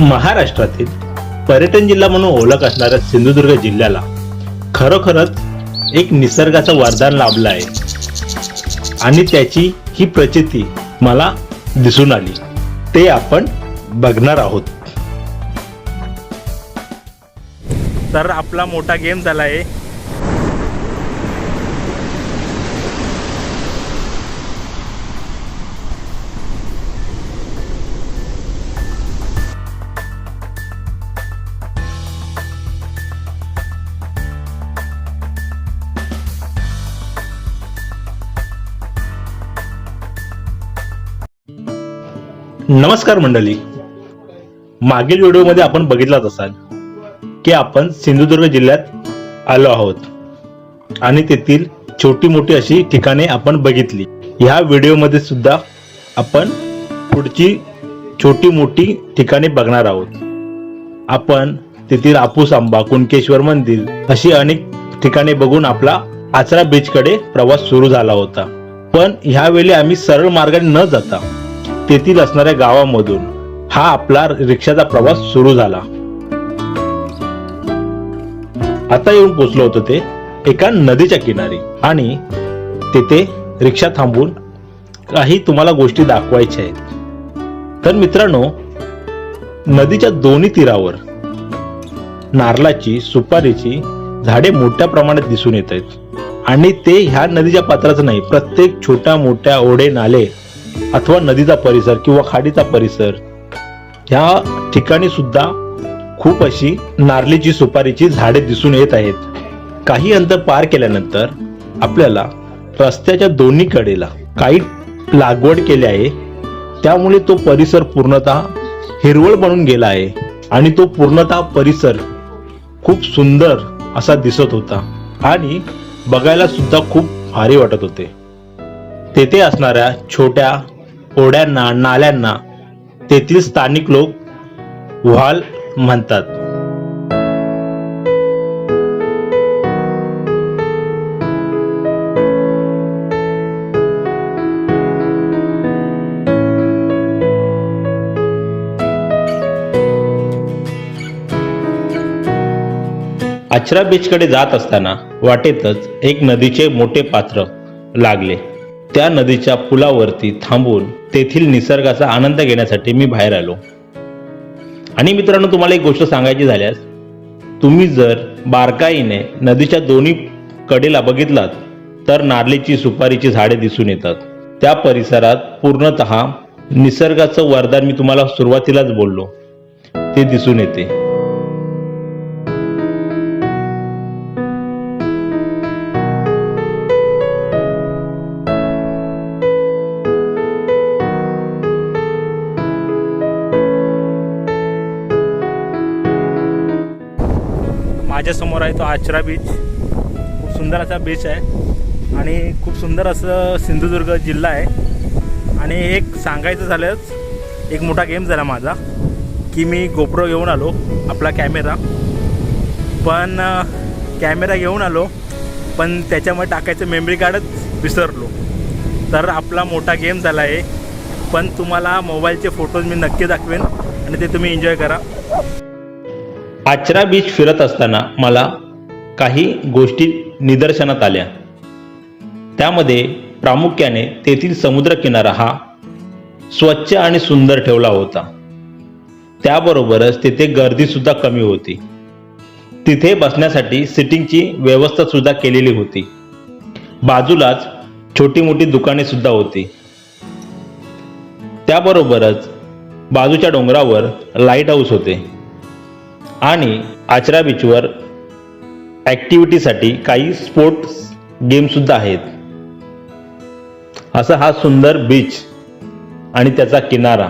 महाराष्ट्रातील पर्यटन जिल्हा म्हणून ओळख असणाऱ्या सिंधुदुर्ग जिल्ह्याला खरोखरच एक निसर्गाचं वरदान लाभलं आहे. आणि त्याची ही प्रचिती मला दिसून आली. ते आपण बघणार आहोत. तर आपला मोठा गेम झाला आहे. नमस्कार मंडळी. मागील व्हिडिओमध्ये आपण बघितलाच असाल की आपण सिंधुदुर्ग जिल्ह्यात आलो आहोत. आणि तेथील छोटी मोठी अशी ठिकाणे आपण बघितली. ह्या व्हिडिओमध्ये सुद्धा आपण पुढची छोटी मोठी ठिकाणे बघणार आहोत. आपण तेथील आपूस आंबा कुणकेश्वर मंदिर अशी अनेक ठिकाणे बघून आपला आचरा बीचकडे प्रवास सुरू झाला होता. पण ह्यावेळी आम्ही सरळ मार्गाने न जाता तेथील असणाऱ्या गावामधून हा आपला रिक्षाचा प्रवास सुरू झाला. आता येऊन पोचलो होतो ते एका नदीच्या किनारी आणि तेथे रिक्षा थांबून काही तुम्हाला गोष्टी दाखवायच्या आहेत. तर मित्रांनो नदीच्या दोन्ही तीरावर नारळाची सुपारीची झाडे मोठ्या प्रमाणात दिसून येत आहेत. आणि ते ह्या नदीच्या पात्राचं नाही प्रत्येक छोट्या मोठ्या ओढे नाले अथवा नदीचा परिसर किंवा खाडीचा परिसर ह्या ठिकाणी सुद्धा खूप अशी नारळीची सुपारीची झाडे दिसून येत आहेत. काही अंतर पार केल्यानंतर आपल्याला रस्त्याच्या दोन्ही कडेला काही लागवड केली आहे. त्यामुळे तो परिसर पूर्णतः हिरवळ बनून गेला आहे आणि तो पूर्णतः परिसर खूप सुंदर असा दिसत होता आणि बघायला सुद्धा खूप भारी वाटत होते. तेथे असणाऱ्या छोट्या ओढ्यांना नाल्यांना तेथील स्थानिक लोक व्हाल म्हणतात. आचरा बीचकडे जात असताना वाटेतच एक नदीचे मोठे पात्र लागले. त्या नदीच्या पुलावरती थांबून तेथील निसर्गाचा आनंद घेण्यासाठी मी बाहेर आलो. आणि मित्रांनो तुम्हाला एक गोष्ट सांगायची झाल्यास तुम्ही जर बारकाईने नदीच्या दोन्ही कडेला बघितलात तर नारळीची सुपारीची झाडे दिसून येतात. त्या परिसरात पूर्णतः निसर्गाचं वरदान मी तुम्हाला सुरुवातीलाच बोललो. ते दिसून येते. माझ्यासमोर आहे तो आचरा बीच खूप सुंदर असा बीच आहे. आणि खूप सुंदर असं सिंधुदुर्ग जिल्हा आहे. आणि एक सांगायचं झालंच एक मोठा गेम झाला माझा की मी गोप्रो घेऊन आलो आपला कॅमेरा पण कॅमेरा घेऊन आलो पण त्याच्यामध्ये टाकायचं मेमरी कार्डच विसरलो. तर आपला मोठा गेम झाला आहे पण तुम्हाला मोबाईलचे फोटोज मी नक्की दाखवेन आणि ते तुम्ही एन्जॉय करा. आचरा बीच फिरत असताना मला काही गोष्टी निदर्शनात आल्या. त्यामध्ये प्रामुख्याने तेथील समुद्रकिनारा हा स्वच्छ आणि सुंदर ठेवला होता. त्याबरोबरच तिथे गर्दीसुद्धा कमी होती. तिथे बसण्यासाठी सिटिंगची व्यवस्था सुद्धा केलेली होती. बाजूलाच छोटी मोठी दुकाने सुद्धा होती. त्याबरोबरच बाजूच्या डोंगरावर लाइट हाऊस होते. आणि आचरा बीचवर ॲक्टिव्हिटीसाठी काही स्पोर्ट्स गेमसुद्धा आहेत. असा हा सुंदर बीच आणि त्याचा किनारा.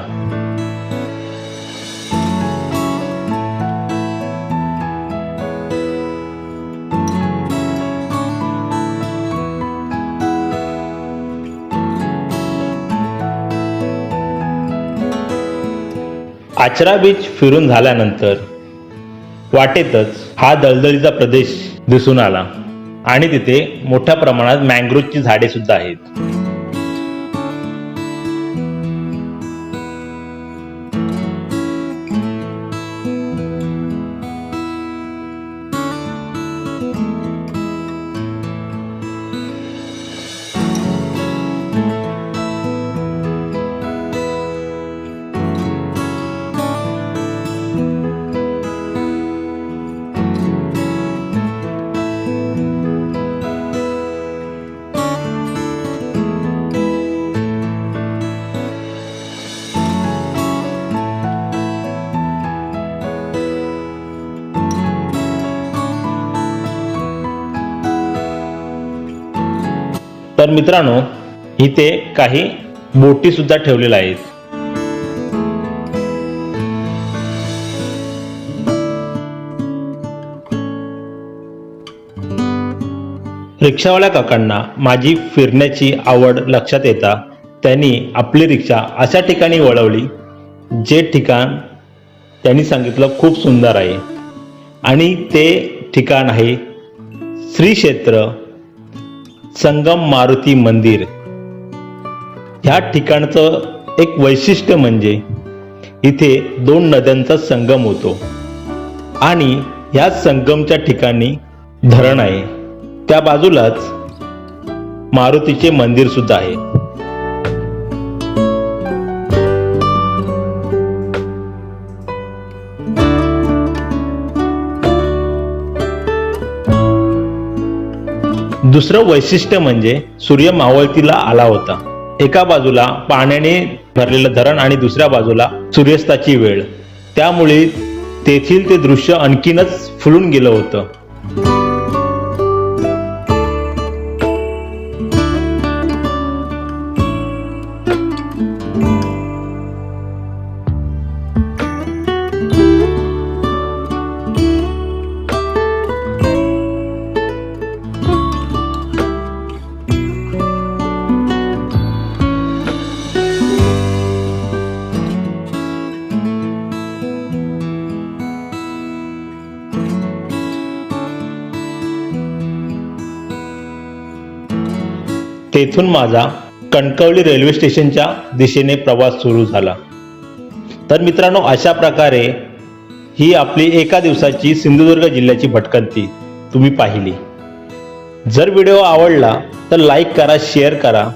आचरा बीच फिरून झाल्यानंतर वाटेतच हा दलदलीचा प्रदेश दिसून आला. आणि तिथे मोठ्या प्रमाणात मँग्रोवची झाडे सुद्धा आहेत. तर मित्रांनो इथे काही बोटी सुद्धा ठेवलेल्या आहेत. रिक्षावाल्या काकांना माझी फिरण्याची आवड लक्षात येता त्यांनी आपली रिक्षा अशा ठिकाणी वळवली जे ठिकाण त्यांनी सांगितलं खूप सुंदर आहे. आणि ते ठिकाण आहे श्री क्षेत्र संगम मारुती मंदिर. ह्या ठिकाणचं एक वैशिष्ट्य म्हणजे इथे दोन नद्यांचा संगम होतो. आणि ह्या संगमच्या ठिकाणी धरण आहे. त्या बाजूलाच मारुतीचे मंदिर सुद्धा आहे. दुसरं वैशिष्ट्य म्हणजे सूर्य मावळतीला आला होता. एका बाजूला पाण्याने भरलेलं धरण आणि दुसऱ्या बाजूला सूर्यास्ताची वेळ. त्यामुळे तेथील ते दृश्य आणखीनच फुलून गेलं होतं. तेथून माझा कणकवली रेल्वे स्टेशनच्या दिशेने प्रवास सुरू झाला. तर मित्रांनो अशा प्रकारे ही आपली एका दिवसाची सिंधुदुर्ग जिल्ह्याची भटकंती तुम्ही पाहिली. जर व्हिडिओ आवडला तर लाईक करा शेअर करा.